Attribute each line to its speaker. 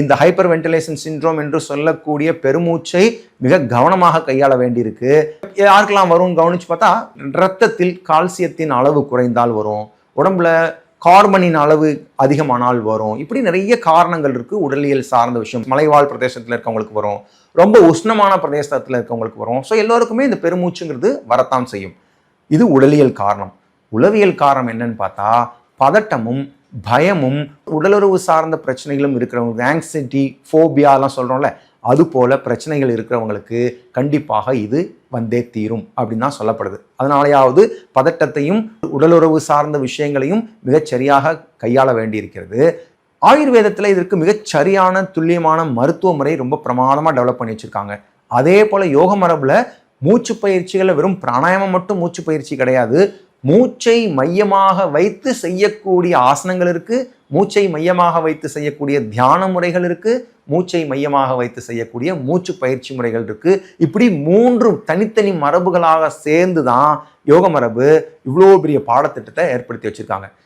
Speaker 1: இந்த hyper ventilation syndrome என்று சொல்லக்கூடிய பெருமூச்சை மிக கவனமாக கையாள வேண்டியிருக்கு. யாருக்கெல்லாம் வரும்னு கவனிச்சு பார்த்தா ரத்தத்தில் கால்சியத்தின் அளவு குறைந்தால் வரும். உடம்புல கார்பனின் அளவு அதிகமானால் வரும். இப்படி நிறைய காரணங்கள் இருக்குது உடலியல் சார்ந்த விஷயம். மலைவாழ் பிரதேசத்தில் இருக்கவங்களுக்கு வரும். ரொம்ப உஷ்ணமான பிரதேசத்தில் இருக்கவங்களுக்கு வரும். ஸோ எல்லோருக்குமே இந்த பெருமூச்சுங்கிறது வரத்தான் செய்யும். இது உடலியல் காரணம். உளவியல் காரணம் என்னன்னு பார்த்தா பதட்டமும் பயமும் உடலுறவு சார்ந்த பிரச்சனைகளும் இருக்கிறவங்களுக்கு ஆங்ஸைட்டி ஃபோபியாலாம் சொல்கிறோம்ல அது போல் பிரச்சனைகள் இருக்கிறவங்களுக்கு கண்டிப்பாக இது வந்தே தீரும் அப்படின்னு தான் சொல்லப்படுது. அதனாலேயாவது பதட்டத்தையும் உடலுறவு சார்ந்த விஷயங்களையும் மிகச்சரியாக கையாள வேண்டியிருக்கிறது. ஆயுர்வேதத்தில் இதற்கு மிகச்சரியான துல்லியமான மருத்துவ முறை ரொம்ப பிரமாதமாக டெவலப் பண்ணி வச்சுருக்காங்க. அதே போல் யோக மரபில் மூச்சு பயிற்சிகளை வெறும் பிராணாயாமம் மட்டும் மூச்சு பயிற்சி கிடையாது. மூச்சை மையமாக வைத்து செய்யக்கூடிய ஆசனங்கள் இருக்குது மூச்சை மையமாக வைத்து செய்யக்கூடிய தியான முறைகள் இருக்குது மூச்சை மையமாக வைத்து செய்யக்கூடிய மூச்சு பயிற்சி முறைகள் இருக்குது இப்படி மூன்று தனித்தனி மரபுகளாக சேர்ந்து தான் யோக மரபு இவ்வளோ பெரிய பாடத்திட்டத்தை ஏற்படுத்தி வச்சுருக்காங்க.